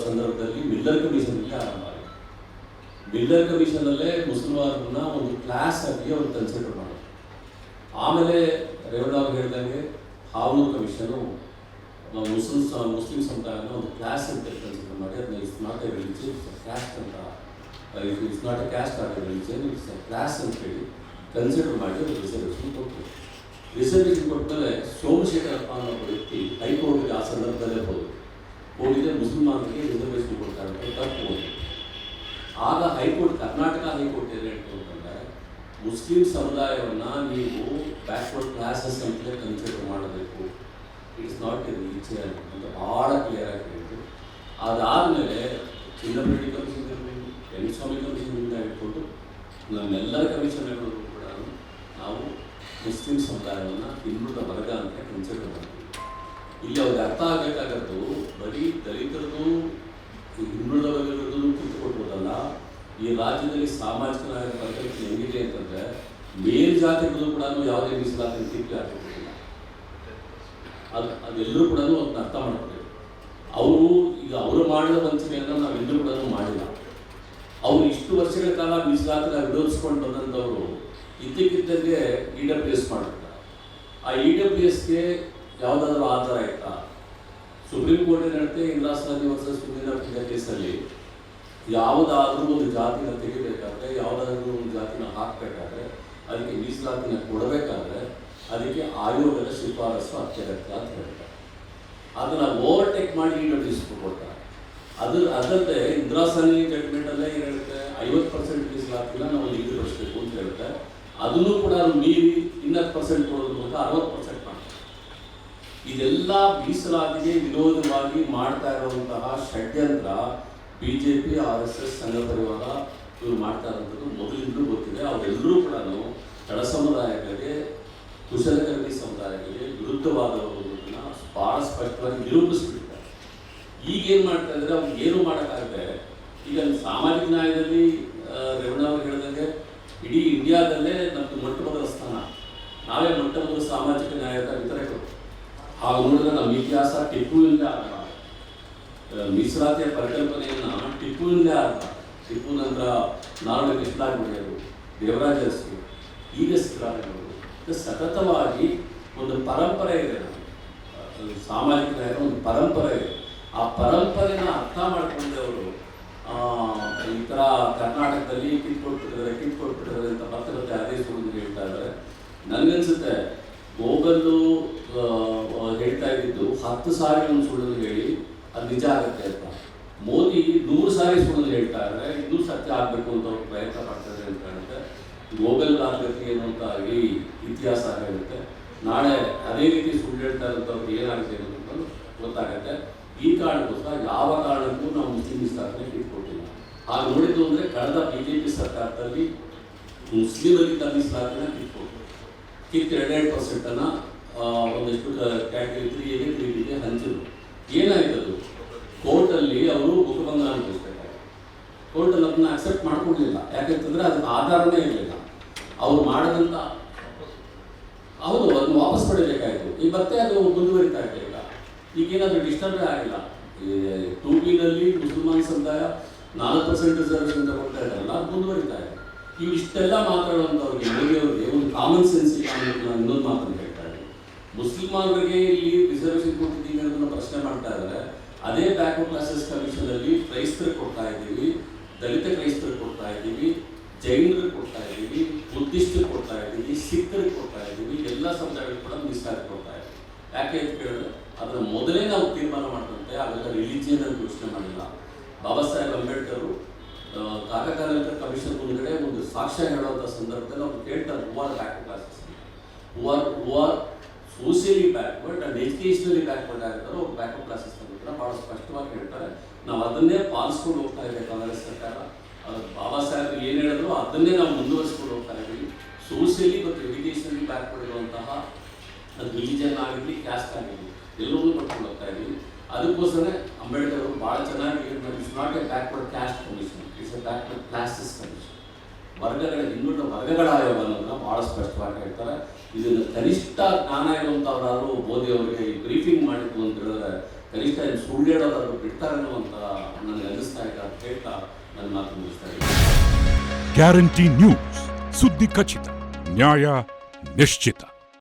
ಸಂದರ್ಭದಲ್ಲಿ Miller commission ಅಂತ ಆರಂಭ ಆಯಿತು ಮಿಲ್ಲರ್ ಕಮಿಷನ್ ಅಲ್ಲೇ ಮುಸಲ್ಮಾನರನ್ನ ಒಂದು ಕ್ಲಾಸ್ ಆಗಿ ಅವ್ರು ಕನ್ಸಿಡರ್ ಮಾಡೋದು ಆಮೇಲೆ ರೇವಣ್ಣ ಅವ್ರು ಹೇಳ್ದಂಗೆ ಹಾವೂರ್ ಕಮಿಷನು ಮುಸ್ಲಿಂ ಮುಸ್ಲಿಂ ಸಮುದಾಯನ ಒಂದು ಕ್ಲಾಸ್ ಅಂತ ಕನ್ಸಿಡರ್ ಮಾಡಿ ಅದನ್ನ it's not a religion caste ಅಂತ it's not a caste a religion it's a class ಅಂತ ಹೇಳಿ ಕನ್ಸಿಡರ್ ಮಾಡಿ ಅವ್ರು ರಿಸರ್ವೇಷನ್ ಕೊಟ್ಟರು ರಿಸರ್ವೇಷನ್ ಕೊಟ್ಟಮೇಲೆ ಸೋಮಶೇಖರಪ್ಪ ಅನ್ನೋ ವ್ಯಕ್ತಿ ಹೈಕೋರ್ಟ್ಗೆ ಆ ಸಂದರ್ಭದಲ್ಲೇ ಹೋದರು. ಹೋಗಿದ್ರೆ ಮುಸಲ್ಮಾನರಿಗೆ ರಿಸರ್ವೇಷನ್ ಕೊಡ್ತಾರೆ ತಪ್ಪು. ಆಗ ಹೈಕೋರ್ಟ್, ಕರ್ನಾಟಕ ಹೈಕೋರ್ಟ್ ಏನು ಹೇಳ್ತು ಅಂತಂದರೆ, ಮುಸ್ಲಿಂ ಸಮುದಾಯವನ್ನು ನೀವು ಬ್ಯಾಕ್ವರ್ಡ್ ಕ್ಲಾಸಸ್ ಅಂತಲೇ ಕನ್ಸಿಡರ್ ಮಾಡಬೇಕು. ಇಟ್ಸ್ ನಾಟ್ ಎ ರೀಚರ್ ಅಂತ ಭಾಳ ಕ್ಲಿಯರ್ ಆಗಿ ಹೇಳಿದ್ರು ಅದಾದಮೇಲೆ ಚಿನ್ನಬೆಟ್ಟಿ ಕಮಿಷನ್ ಇರಬೇಕು ಯಣಿಸ್ವಾಮಿ ಕಮಿಷನ್ನಿಂದ ಹಿಡ್ಕೊಂಡು ನಮ್ಮೆಲ್ಲರ ಕಮಿಷನ್ಗಳು ಕೂಡ ನಾವು ಮುಸ್ಲಿಂ ಸಮುದಾಯವನ್ನು ಹಿಂದುಳಿದ ವರ್ಗ ಅಂತ ಕನ್ಸಿಡರ್ ಮಾಡ್ತೀವಿ. ಇಲ್ಲಿ ಅವ್ರಿಗೆ ಅರ್ಥ ಆಗಬೇಕಾಗದ್ದು ಬರೀ ದಲಿತರದು ಈ ಹಿಂದುಳಿದ ವರ್ಗದ್ದು ಕೂತ್ಕೊಟ್ಬೋದಲ್ಲ ಈ ರಾಜ್ಯದಲ್ಲಿ ಸಾಮಾಜಿಕ ಪರಿಕಲ್ಪನೆ ಹೆಂಗಿದೆ ಅಂತಂದ್ರೆ ಮೇಲ್ಜಾತಿಗಳು ಕೂಡ ಯಾವುದೇ ಮೀಸಲಾತಿ ತೀರ್ಪು ಹಾಕಿಕೊಟ್ಟಿಲ್ಲ. ಅದು, ಅದೆಲ್ಲರೂ ಕೂಡ ಅದನ್ನ ಅರ್ಥ ಮಾಡ್ಕೋಬೇಕು ಅವರು ಈಗ ಅವರು ಮಾಡಿದ ವಂಚನೆಯನ್ನು ನಾವೆಲ್ಲರೂ ಕೂಡ ಮಾಡಿಲ್ಲ. ಅವರು ಇಷ್ಟು ವರ್ಷಗಳ ಕಾಲ ಮೀಸಲಾತಿನ ವಿರೋಧಿಸ್ಕೊಂಡು ಬಂದಂಥವರು, ಇದ್ದಕ್ಕಿದ್ದಂಗೆ ಇ ಡಬ್ಲ್ಯೂ ಎಸ್ ಮಾಡಿರ್ತಾರೆ. ಆ ಇ ಡಬ್ಲ್ಯೂ ಎಸ್ಗೆ ಯಾವುದಾದ್ರೂ ಆ ಥರ ಇತ್ತಾ ಸುಪ್ರೀಂ ಕೋರ್ಟ್ ಏನು ಹೇಳುತ್ತೆ ಗಾಂಧಿ ವರ್ಸಸ್ ಸುಂದರ ಕೇಸಲ್ಲಿ ಯಾವುದಾದ್ರೂ ಒಂದು ಜಾತಿನ ತೆಗಿಬೇಕಾದ್ರೆ, ಯಾವುದಾದ್ರೂ ಒಂದು ಜಾತಿನ ಹಾಕಬೇಕಾದ್ರೆ, ಅದಕ್ಕೆ ಮೀಸಲಾತಿನ ಕೊಡಬೇಕಾದ್ರೆ, ಅದಕ್ಕೆ ಆಯೋಗದ ಶಿಫಾರಸು ಅತ್ಯಗತ್ಯ ಅಂತ ಹೇಳ್ತಾರೆ. ಅದನ್ನ ಓವರ್ಟೇಕ್ ಮಾಡಿ ಡಬ್ಲ್ಯೂಸ್ ಕೊಡ್ತಾರೆ ಅದು, ಅದಲ್ಲದೆ ಇಂದಿರಾಸಾನಿ ಜಡ್ಮೆಂಟಲ್ಲೇ ಏನು ಹೇಳುತ್ತೆ ಐವತ್ತು ಪರ್ಸೆಂಟ್ ಮೀಸಲಾತಿನ ನಾವು ನಿಗದಿಪಡಿಸಬೇಕು ಅಂತ ಹೇಳುತ್ತೆ ಅದನ್ನು ಕೂಡ ಮೀರಿ ಇನ್ನತ್ತು ಪರ್ಸೆಂಟ್ ಕೊಡೋದ್ರ ಮೂಲಕ ಅರವತ್ತು ಪರ್ಸೆಂಟ್ ಇದೆಲ್ಲ ಮೀಸಲಾತಿಗೆ ವಿರೋಧವಾಗಿ ಮಾಡ್ತಾ ಇರುವಂತಹ ಷಡ್ಯಂತ್ರ B J P R S S Sangh Parivar ಇವರು ಮಾಡ್ತಾ ಇರೋಂಥದ್ದು ಮೊದಲಿಂದಲೂ ಗೊತ್ತಿದೆ. ಅವರೆಲ್ಲರೂ ಕೂಡ ತಳ ಸಮುದಾಯಗಳಿಗೆ, ಕುಶಲಕರ್ಮಿ ಸಮುದಾಯಗಳಿಗೆ ವಿರುದ್ಧವಾದವುಗಳನ್ನ ಬಹಳ ಸ್ಪಷ್ಟವಾಗಿ ನಿರೂಪಿಸ್ಬಿಟ್ಟಿದ್ದಾರೆ. ಈಗೇನು ಮಾಡ್ತಾ ಇದ್ದಾರೆ? ಅವ್ರಿಗೆ ಏನು ಮಾಡೋಕ್ಕಾಗದೆ, ಈಗ ಸಾಮಾಜಿಕ ನ್ಯಾಯದಲ್ಲಿ ರೇವಣ್ಣ ಅವರು ಹೇಳಿದಂಗೆ ಇಡೀ ಇಂಡಿಯಾದಲ್ಲೇ ನಮ್ಮದು ಮೊಟ್ಟ ಮೊದಲ ಸ್ಥಾನ. ನಾವೇ ಮೊಟ್ಟ ಮೊದಲ ಸಾಮಾಜಿಕ ನ್ಯಾಯದ ಹಾಗೆ ನೋಡಿದ್ರೆ ನಮ್ಮ ಇತಿಹಾಸ ಟಿಪ್ಪುವಿಂದ ಅರ್ಥ ಆ, ಮೀಸಲಾತಿಯ ಪರಿಕಲ್ಪನೆಯನ್ನ ಟಿಪ್ಪುವಿಂದ ಅರ್ಥ ಟಿಪ್ಪು ನಂತರ ನಾರಾಯಣ ಕೃಷ್ಣಾಗುಡಿಯರು ದೇವರಾಜ ಅರಸು ಈಗ ಸತತವಾಗಿ ಒಂದು ಪರಂಪರೆ ಇದೆ ಸಾಮಾಜಿಕ ಒಂದು ಪರಂಪರೆ ಇದೆ. ಆ ಪರಂಪರೆನ ಅರ್ಥ ಮಾಡ್ಕೊಂಡವರು ಈ ಥರ ಕರ್ನಾಟಕದಲ್ಲಿ ಕಿತ್ಕೊಟ್ಬಿಟ್ಟಿದ್ದಾರೆ ಕಿತ್ಕೊಟ್ಬಿಟ್ಟಿದ್ದಾರೆ ಅಂತ ಪತ್ರಕರ್ತೆ ನನಗೆ ಹೇಳ್ತಾ ಇದ್ದಾರೆ. ನನಗನ್ಸುತ್ತೆ ಗೋಗಲ್ಲು ಆ, ಆ, ಹೇಳ್ತಾ ಇದ್ದಿದ್ದು, ಹತ್ತು ಸಾರಿ ಒಂದು ಸುಳ್ಳು ಹೇಳಿ, ಅದು ನಿಜ ಆಗುತ್ತೆ ಅಂತ. ಮೋದಿ ನೂರು ಸಾರಿ ಸುಳ್ಳು ಹೇಳ್ತಾ ಇದ್ದಾರೆ, ಇನ್ನೂ ಸತ್ಯ ಆಗಬೇಕು ಅಂತ ಅವ್ರು ಪ್ರಯತ್ನ ಮಾಡ್ತಾರೆ ಅಂತ ಹೇಳುತ್ತೆ. ಗ್ಲೋಬಲ್ ಏನು ಅಂತ ಈ ಇತಿಹಾಸ ಹೇಳುತ್ತೆ. ನಾಳೆ ಅದೇ ರೀತಿ ಸುಳ್ಳು ಹೇಳ್ತಾ ಇರೋಂಥವ್ರು ಏನಾಗುತ್ತೆ ಅನ್ನೋದು ಗೊತ್ತಾಗುತ್ತೆ. ಈ ಕಾರಣಕ್ಕೋಸ್ಕರ ಯಾವ ಕಾರಣಕ್ಕೂ ನಾವು ಮುಸ್ಲಿಂ ಸ್ಥಾಪನೆ ಇಟ್ಕೊಟ್ಟಿಲ್ಲ ಆಗ ನೋಡಿದ್ದು ಅಂದರೆ ಕಳೆದ ಬಿ ಜೆ ಪಿ ಸರ್ಕಾರದಲ್ಲಿ ಮುಸ್ಲಿಮರಿಗೆ ತನ್ನ ಸ್ಥಾಪನೆ ಇಟ್ಕೊಟ್ಟು ಕಿತ್ತು ಎರಡೆರಡು ಪರ್ಸೆಂಟನ್ನು ಒಂದಷ್ಟು ಕ್ಯಾಟಗರಿ ಏನೇ ತ್ರೀ ಬಿಗೆ ಹಂಚಿದ್ರು. ಏನಾಯ್ತು ಅದು? ಕೋರ್ಟಲ್ಲಿ ಅವರು ಮುಖಬಂಧ ಅನುಭವಿಸ್ಬೇಕಾಯ್ತು ಕೋರ್ಟಲ್ಲಿ ಅದನ್ನ ಅಕ್ಸೆಪ್ಟ್ ಮಾಡ್ಕೊಡ್ಲಿಲ್ಲ ಯಾಕಂತಂದ್ರೆ ಅದಕ್ಕೆ ಆಧಾರನೇ ಇರಲಿಲ್ಲ. ಅವ್ರು ಮಾಡದಂತ ಹೌದು, ಅದನ್ನು ವಾಪಸ್ ಪಡಿಬೇಕಾಯ್ತು. ಈಗ ಮತ್ತೆ ಅದು ಮುಂದುವರಿತಾ ಇರಲಿಲ್ಲ. ಈಗ ಈಗೇನಾದ್ರೂ ಡಿಸ್ಟರ್ಬೇ ಆಗಿಲ್ಲ. ಟೂ ಬಿನಲ್ಲಿ ಮುಸಲ್ಮಾನ್ ಸಮುದಾಯ ನಾಲ್ಕು ಪರ್ಸೆಂಟ್ ರಿಸರ್ವೇಷನ್ ತಗೊಳ್ತಾ ಇದ್ದಾರಲ್ಲ ಅದು ಮುಂದುವರಿತಾ ಇದೆ. ಈ ಇಷ್ಟೆಲ್ಲ ಮಾತಾಡುವಂಥವ್ರಿಗೆ ಮೋದಿಯವರಿಗೆ ಒಂದು ಕಾಮನ್ ಸೆನ್ಸ್ ಇಲ್ಲ ಅನ್ನೋದು ನಾನು ಇನ್ನೊಂದು ಮಾತನ್ನು ಹೇಳ್ತಾ ಇದ್ದೀನಿ ಮುಸ್ಲಿಮಾನರಿಗೆ ಇಲ್ಲಿ ರಿಸರ್ವೇಷನ್ ಕೊಟ್ಟಿದ್ದೀವಿ ಅನ್ನೋದನ್ನ ಪ್ರಶ್ನೆ ಮಾಡ್ತಾ ಇದ್ದಾರೆ. ಅದೇ ಬ್ಯಾಕ್ವರ್ಡ್ ಕ್ಲಾಸಸ್ ಕಮಿಷನ್ ಅಲ್ಲಿ ಕ್ರೈಸ್ತರಿಗೆ ಕೊಡ್ತಾ ಇದ್ದೀವಿ, ದಲಿತ ಕ್ರೈಸ್ತರು ಕೊಡ್ತಾ ಇದ್ದೀವಿ, ಜೈನರು ಕೊಡ್ತಾ ಇದ್ದೀವಿ, ಬುದ್ಧಿಸ್ಟರು ಕೊಡ್ತಾ ಇದ್ದೀವಿ ಸಿಖ್ರಿಗೆ ಕೊಡ್ತಾ ಇದ್ದೀವಿ, ಎಲ್ಲ ಸಮುದಾಯಗಳು ಕೂಡ ಮೀಸಲಾತಿ ಕೊಡ್ತಾ ಇದ್ದೀವಿ ಯಾಕೆ ಅಂತ ಕೇಳಿದ್ರೆ ಅದರ ಮೊದಲೇ ನಾವು ತೀರ್ಮಾನ ಮಾಡಿದಂತೆ ಅವೆಲ್ಲ ರಿಲಿಜಿಯನ್ ಅಂತ ಯೋಚನೆ ಮಾಡಿಲ್ಲ. ಬಾಬಾ ಸಾಹೇಬ್ ಅಂಬೇಡ್ಕರ್ ಕಾಕಕಾಲಿಕ ಕಮಿಷನ್ ಮುಂದ್ಗಡೆ ಒಂದು ಸಾಕ್ಷ್ಯ ಹೇಳುವಂತ ಸಂದರ್ಭದಲ್ಲಿ ಅವ್ರು ಕೇಳ್ತಾರೆ who are backward back classes who are are who are socially backward and educationally backward ಆಗಿರ್ತಾರೆ ಅವ್ರು ಬ್ಯಾಕ್ವರ್ಡ್ ಕ್ಲಾಸಸ್ ಅಂತ ಭಾಳ ಸ್ಪಷ್ಟವಾಗಿ ಹೇಳ್ತಾರೆ. ನಾವು ಅದನ್ನೇ ಪಾಲಿಸ್ಕೊಂಡು ಹೋಗ್ತಾ ಇದೆ ಕಾಂಗ್ರೆಸ್ ಸರ್ಕಾರ. ಬಾಬಾ ಸಾಹೇಬ್ ಏನು ಹೇಳಿದ್ರು ಅದನ್ನೇ ನಾವು ಮುಂದುವರಿಸ್ಕೊಂಡು ಹೋಗ್ತಾ ಇದ್ದೀವಿ. ಸೋಷಿಯಲಿ ಮತ್ತು ಎಜುಕೇಷನಲಿ ಬ್ಯಾಕ್ವರ್ಡ್ ಇರುವಂತಹ ಅದು ರಿಲಿಜನ್ ಆಗಿರಲಿ ಕ್ಯಾಸ್ಟ್ ಆಗಿರಲಿ ಎಲ್ಲವನ್ನೂ ಪಡ್ಕೊಂಡು ಹೋಗ್ತಾ ಇದ್ದೀವಿ. ಅದಕ್ಕೋಸ್ಕರ ಅಂಬೇಡ್ಕರ್ ಅವರು ಭಾಳ ಚೆನ್ನಾಗಿ it's not a backward caste commission it's a backward classes commission ವರ್ಗಗಳ ಹಿಂದುಳಿದ ವರ್ಗಗಳ ಆಯೋಗವನ್ನು ಬಹಳ ಸ್ಪಷ್ಟವಾಗಿ ಹೇಳ್ತಾರೆ. ಇದನ್ನು ಕನಿಷ್ಠ ಜ್ಞಾನ ಇರುವಂಥವ್ರಾದ್ರು ಮೋದಿ ಅವರಿಗೆ ಈ ಬ್ರೀಫಿಂಗ್ ಮಾಡಿದ್ದು ಅಂತ ಹೇಳಿದ್ರೆ ಕನಿಷ್ಠ ಏನು ಸುಳ್ಳು ಹೇಳೋದಾದ್ರು ಬಿಡ್ತಾರೇನೋ ಅಂತ ನನಗೆ ಅನಿಸ್ತಾ ಇದೆ ಅಂತ ಹೇಳ್ತಾ ನನ್ನ ಮಾತು ಮುಗಿಸ್ತಾ ಗ್ಯಾರಂಟಿ ನ್ಯೂಸ್ ಸುದ್ದಿ ಖಚಿತ, ನ್ಯಾಯ ನಿಶ್ಚಿತ.